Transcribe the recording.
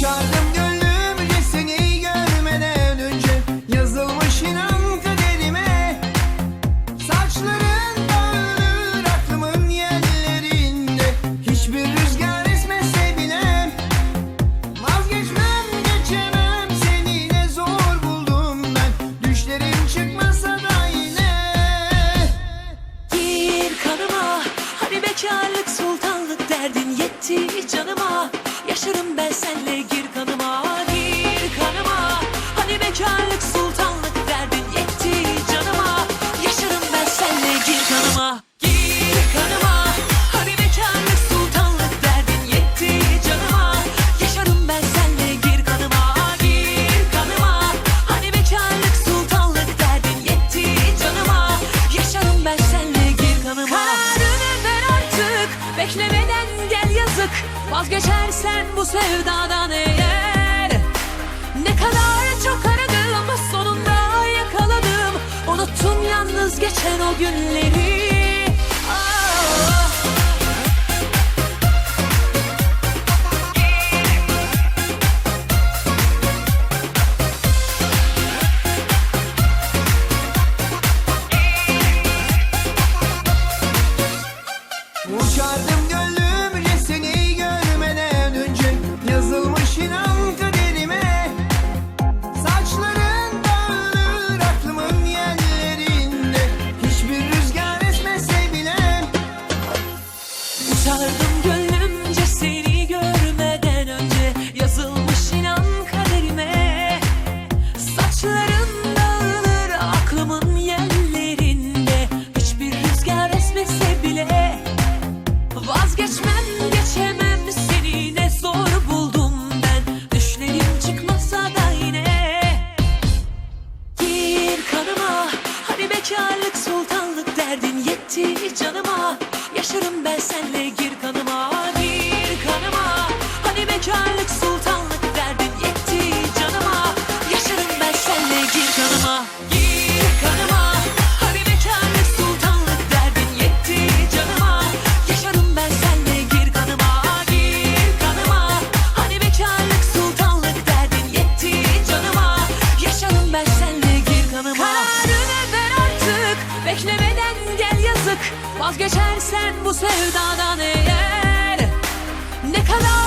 Uçardım gönlümce seni görmeden önce Yazılmış inan kaderime. Saçların dağılır aklımın yerlerinde Hiçbir rüzgar esmese bile. Vazgeçmem geçemem seni ne zor buldum ben. Düşlerim çıkmasa da yine. Gir kanıma Hani sultanlık derdin yetti canıma Yaşarım ben senle gir yazık Vazgeçersen bu sevdadan eğer. Ne kadar çok aradım Sonunda yakaladım. Unuttum yalnız geçen o günleri Gönlümce seni görmeden önce. Yazılmış inan kaderime. Saçların dağılır aklımın yerlerinde. Hiçbir rüzgar esmese bile. Vazgeçmem geçemem seni ne zor buldum ben. Düşlerim çıkmasa yine. Gir kanıma Hani sultanlık derdin yetti canıma. Yaşarım ben senle gir Vazgeçersen bu sevdadan eğer Ne kadar